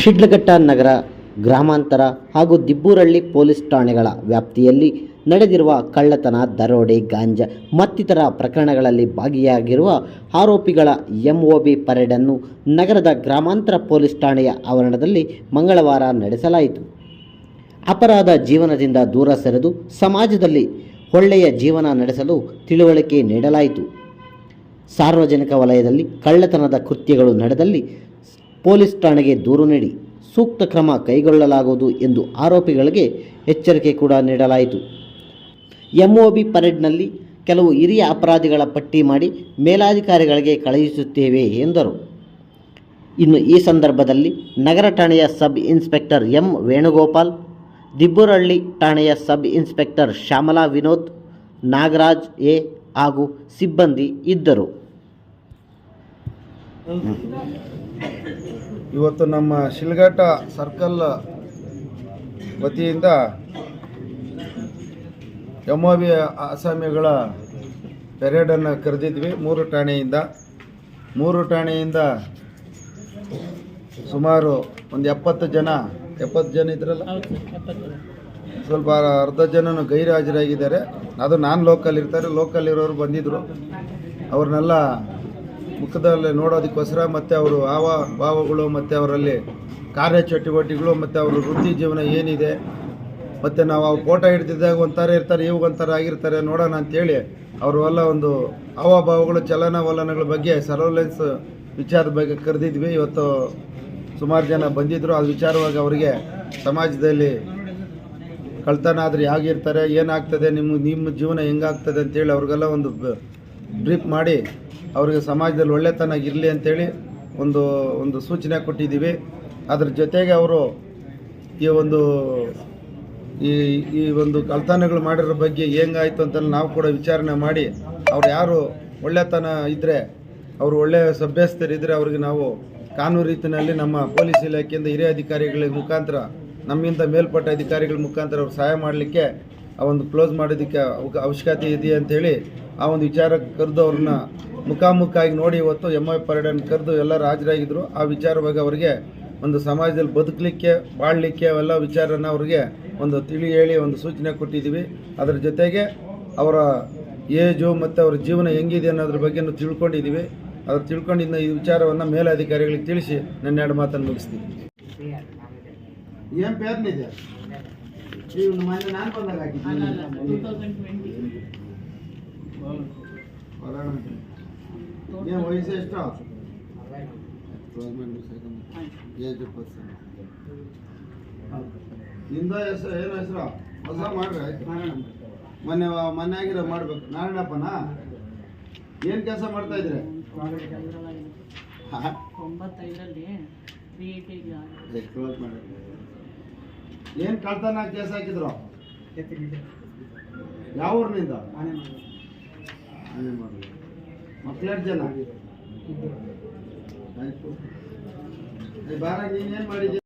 ಶಿಡ್ಲಘಟ್ಟ ನಗರ ಗ್ರಾಮಾಂತರ ಹಾಗೂ ದಿಬ್ಬೂರಳ್ಳಿ ಪೊಲೀಸ್ ಠಾಣೆಗಳ ವ್ಯಾಪ್ತಿಯಲ್ಲಿ ನಡೆದಿರುವ ಕಳ್ಳತನ, ದರೋಡೆ, ಗಾಂಜಾ ಮತ್ತಿತರ ಪ್ರಕರಣಗಳಲ್ಲಿ ಭಾಗಿಯಾಗಿರುವ ಆರೋಪಿಗಳ ಎಂಒಬಿ ಪರೇಡನ್ನು ನಗರದ ಗ್ರಾಮಾಂತರ ಪೊಲೀಸ್ ಠಾಣೆಯ ಆವರಣದಲ್ಲಿ ಮಂಗಳವಾರ ನಡೆಸಲಾಯಿತು. ಅಪರಾಧ ಜೀವನದಿಂದ ದೂರ ಸರಿದು ಸಮಾಜದಲ್ಲಿ ಒಳ್ಳೆಯ ಜೀವನ ನಡೆಸಲು ತಿಳುವಳಿಕೆ ನೀಡಲಾಯಿತು. ಸಾರ್ವಜನಿಕ ವಲಯದಲ್ಲಿ ಕಳ್ಳತನದ ಕೃತ್ಯಗಳು ನಡೆದಲ್ಲಿ ಪೊಲೀಸ್ ಠಾಣೆಗೆ ದೂರು ನೀಡಿ ಸೂಕ್ತ ಕ್ರಮ ಕೈಗೊಳ್ಳಲಾಗುವುದು ಎಂದು ಆರೋಪಿಗಳಿಗೆ ಎಚ್ಚರಿಕೆ ಕೂಡ ನೀಡಲಾಯಿತು. ಎಂಒಬಿ ಪರೇಡ್ನಲ್ಲಿ ಕೆಲವು ಹಿರಿಯ ಅಪರಾಧಿಗಳ ಪಟ್ಟಿ ಮಾಡಿ ಮೇಲಾಧಿಕಾರಿಗಳಿಗೆ ಕಳುಹಿಸುತ್ತೇವೆ ಎಂದರು. ಇನ್ನು ಈ ಸಂದರ್ಭದಲ್ಲಿ ನಗರ ಠಾಣೆಯ sub inspector M Venugopal Dibburahalli ಠಾಣೆಯ sub inspector Shyamala Vinod, Nagaraj A ಹಾಗೂ ಸಿಬ್ಬಂದಿ ಇದ್ದರು. ಇವತ್ತು ನಮ್ಮ ಶಿಲ್ಘಟ್ಟ ಸರ್ಕಲ್ ವತಿಯಿಂದ ಎಂ ಬಿ ಅಸಾಮಿಗಳ ಪೆರೇಡನ್ನು ಕರೆದಿದ್ವಿ. ಮೂರು ಠಾಣೆಯಿಂದ. ಮೂರು ಠಾಣೆಯಿಂದ ಸುಮಾರು ಒಂದು ಎಪ್ಪತ್ತು ಜನ ಎಪ್ಪತ್ತು ಜನ ಇದ್ರಲ್ಲ? ಸ್ವಲ್ಪ ಅರ್ಧ ಜನನು ಗೈರು ಹಾಜರಾಗಿದ್ದಾರೆ. ಅದು ನಾನು ಲೋಕಲ್ ಇರ್ತಾರೆ. ಲೋಕಲ್ ಇರೋರು ಬಂದಿದ್ದರು ಅವ್ರನ್ನೆಲ್ಲ ಮುಖದಲ್ಲಿ ನೋಡೋದಕ್ಕೋಸ್ಕರ ಮತ್ತು ಅವರು ಹಾವ ಭಾವಗಳು, ಮತ್ತು ಅವರಲ್ಲಿ ಕಾರ್ಯಚಟುವಟಿಕೆಗಳು, ಮತ್ತು ಅವರ ವೃತ್ತಿ ಜೀವನ ಏನಿದೆ, ಮತ್ತು ನಾವು ಅವ್ರು ಫೋಟೋ ಹಿಡ್ದಿದ್ದಾಗ ಒಂಥರ ಇರ್ತಾರೆ, ಇವಾಗ ಒಂಥರ ಆಗಿರ್ತಾರೆ, ನೋಡೋಣ ಅಂತೇಳಿ ಅವರು ಎಲ್ಲ ಒಂದು ಹಾವಭಾವಗಳು, ಚಲನವಲನಗಳ ಬಗ್ಗೆ ಸರ್ವಲೆನ್ಸ್ ವಿಚಾರದ ಬಗ್ಗೆ ಕರೆದಿದ್ವಿ. ಇವತ್ತು ಸುಮಾರು ಜನ ಬಂದಿದ್ದರು ಅದು ವಿಚಾರವಾಗಿ ಅವರಿಗೆ ಸಮಾಜದಲ್ಲಿ ಕಳ್ತನ ಆದರೆ ಹೇಗಿರ್ತಾರೆ ಏನಾಗ್ತದೆ, ನಿಮ್ಮ ನಿಮ್ಮ ಜೀವನ ಹೆಂಗಾಗ್ತದೆ ಅಂತೇಳಿ ಅವ್ರಿಗೆಲ್ಲ ಒಂದು ಬ್ರೀಫ್ ಮಾಡಿ ಅವರಿಗೆ ಸಮಾಜದಲ್ಲಿ ಒಳ್ಳೆತನ ಇರಲಿ ಅಂತೇಳಿ ಒಂದು ಒಂದು ಸೂಚನೆ ಕೊಟ್ಟಿದ್ದೀವಿ. ಅದ್ರ ಜೊತೆಗೆ ಅವರು ಈ ಒಂದು, ಈ ಈ ಒಂದು ಕಲ್ತಾನಗಳು ಮಾಡಿರೋ ಬಗ್ಗೆ ಹೆಂಗಾಯ್ತು ಅಂತ ನಾವು ಕೂಡ ವಿಚಾರಣೆ ಮಾಡಿ ಅವ್ರು ಯಾರು ಒಳ್ಳೆತನ ಇದ್ದರೆ ಅವರು ಒಳ್ಳೆಯ ಸಭ್ಯಸ್ಥರಿದ್ದರೆ ಅವ್ರಿಗೆ ನಾವು ಕಾನೂನು ರೀತಿಯಲ್ಲಿ ನಮ್ಮ ಪೊಲೀಸ್ ಇಲಾಖೆಯಿಂದ ಹಿರಿಯ ಅಧಿಕಾರಿಗಳ ಮುಖಾಂತರ, ನಮ್ಮಿಂದ ಮೇಲ್ಪಟ್ಟ ಅಧಿಕಾರಿಗಳ ಮುಖಾಂತರ ಅವ್ರು ಸಹಾಯ ಮಾಡಲಿಕ್ಕೆ ಆ ಒಂದು ಕ್ಲೋಸ್ ಮಾಡೋದಕ್ಕೆ ಅವಶ್ಯಕತೆ ಇದೆ ಅಂತೇಳಿ ಆ ಒಂದು ವಿಚಾರ ಕರೆದು ಅವ್ರನ್ನ ಮುಖಾಮುಖಾಗಿ ನೋಡಿ ಇವತ್ತು ಎಂ ಐ ಪರೇಡನ್ನು ಕರೆದು ಎಲ್ಲರೂ ಹಾಜರಾಗಿದ್ದರು ಆ ವಿಚಾರವಾಗಿ ಅವರಿಗೆ ಒಂದು ಸಮಾಜದಲ್ಲಿ ಬದುಕಲಿಕ್ಕೆ, ಬಾಳಲಿಕ್ಕೆ ಅವೆಲ್ಲ ವಿಚಾರನ ಅವ್ರಿಗೆ ಒಂದು ತಿಳಿ ಹೇಳಿ ಒಂದು ಸೂಚನೆ ಕೊಟ್ಟಿದ್ದೀವಿ. ಅದರ ಜೊತೆಗೆ ಅವರ ಏಜು ಮತ್ತು ಅವರ ಜೀವನ ಹೆಂಗಿದೆ ಅನ್ನೋದ್ರ ಬಗ್ಗೆನೂ ತಿಳ್ಕೊಂಡಿದ್ದೀವಿ. ಅದು ತಿಳ್ಕೊಂಡಿದ್ದ ಈ ವಿಚಾರವನ್ನು ಮೇಲಾಧಿಕಾರಿಗಳಿಗೆ ತಿಳಿಸಿ, ನನ್ನ ಎರಡು ಮಾತನ್ನು ಮುಗಿಸ್ತೀನಿ. ಏನು ಮೊನ್ನೆ ನಾನು ಬಂದಾಗ ಏನು ವಯಸ್ಸು ಎಷ್ಟು? ಏಜ್ನಿಂದ ಹೆಸರು ಏನು ಹೆಸರು ಹೊಸ ಮಾಡ್ರಿ ಆಯ್ತು ಮೊನ್ನೆ ಮೊನ್ನೆ ಆಗಿರೋ ಮಾಡ್ಬೇಕು ನಾರಾಯಣಪ್ಪನ ಏನು ಕೆಲಸ ಮಾಡ್ತಾ ಇದ್ರೆ? ಒಂಬತ್ತೈದರಲ್ಲಿ ಮಾಡಿ. ಏನು ಕಳ್ತನ ಕೇಸ್ ಹಾಕಿದ್ರು? ಯಾವ ಊರಿನಿಂದ? ಮಕ್ಳು ಜನ? ಆಯ್ತು. ಬಾರ ನೀನೇನು ಮಾಡಿದ್ಯ